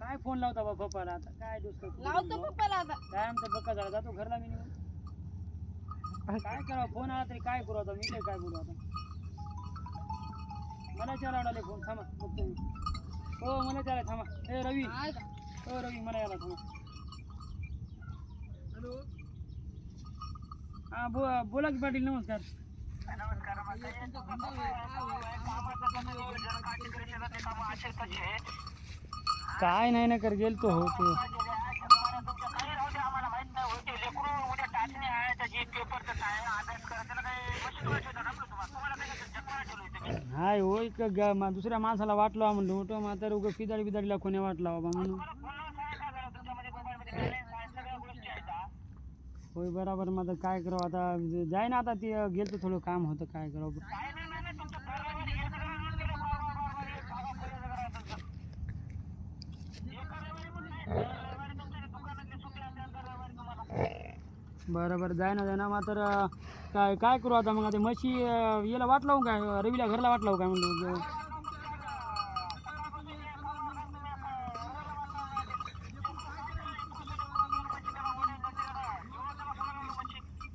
काय फोन लावता बा पप्पाला आता काय दुसरं लावतो पप्पाला आता काय आमचा बक्का झाला जातो घरला मी निघून काय करावं फोन आला तरी काय करू आता मी काय काय बोलू आता मला चाला आले फोन थांबा बघतो मी हो मला चाला थांबा ए रवी हाय का? हो रवी मला याला थांबा हा बो बोला की पाटील नमस्कार काय नाही ना कर गेलतो हो ते. हाय होय का ग- मा- दुसऱ्या माणसाला वाटलो म्हणलं मोठं म्हातार उगं पिदाडी बिदाडीला कोणी वाटला बाबा म्हणून. होय बराबर मग आता काय करावं आता जाय ना आता ते गेलं थोडं काम होतं काय करावं. बरं बरं जाय ना जाय ना मात्र काय काय करू आता मग आता म्हशी याला वाट लावू काय? रवीला घरला वाट लावू काय म्हणलं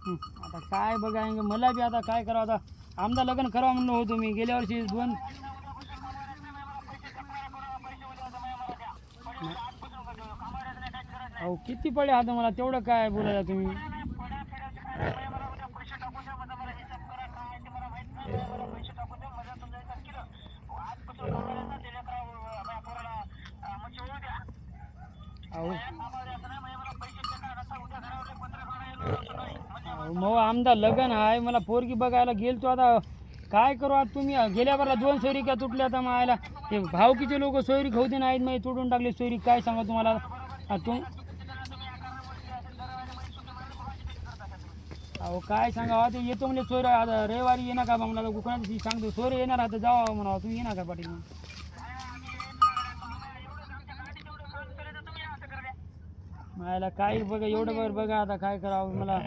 आता काय बघाय मला बी आता काय करावं आता? आमदा लग्न करावं म्हणलं होतो मी गेल्या वर्षी दोन अहो किती पडे आता मला तेवढं काय बोलायला तुम्ही? मग आमदा लग्न आहे मला पोरगी बघायला गेलतो आता. काय करू आता तुम्ही? गेल्या बरला दोन सोयरी का तुटल्या आता मायला? ते भावकीचे लोक सोयरी खाऊ नाहीत मग तुटून टाकले सोयरी. काय सांगा तुम्हाला? तुम अहो काय सांगा? ते येतो म्हणजे सोयरा आता रविवारी येणार का मग मला कोकणात सांगतो सोयरे येणार आता जावा म्हणा तुम्ही येणार का पाटील? मला काय बघा एवढं बरं बघा आता काय करावं मला.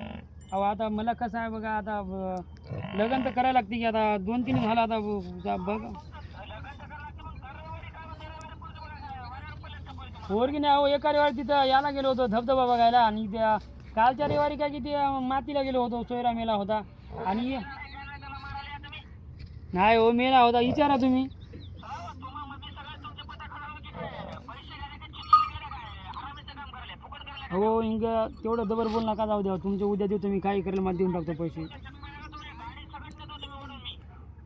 अहो आता मला कसं आहे बघा आता ब- लग्न तर करायला लागते की आता दोन तीन झालं आता ब- जा- बघ. पोरगी नाही अहो एका रविवारी तिथं याला गेलो होतो धबधबा बघायला आणि त्या कालच्या रविवारी काय की ते मातीला गेलो होतो सोयरा मेला होता. आणि नाही हो मेला होता विचारा तुम्ही. हो इंग तेवढं दबर बोल नका जाऊ द्या? तुमचे उद्या देऊ तुम्ही काय करेल मला देऊन टाकतो पैसे.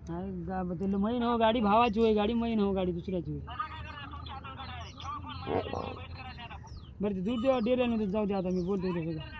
नाही मैन हो गाडी भावाची होय गाडी मैन हो गाडी दुसऱ्याची होय. बरं ते दूर देवा डेऱ्याने जाऊ द्या आता मी बोलतो सगळं.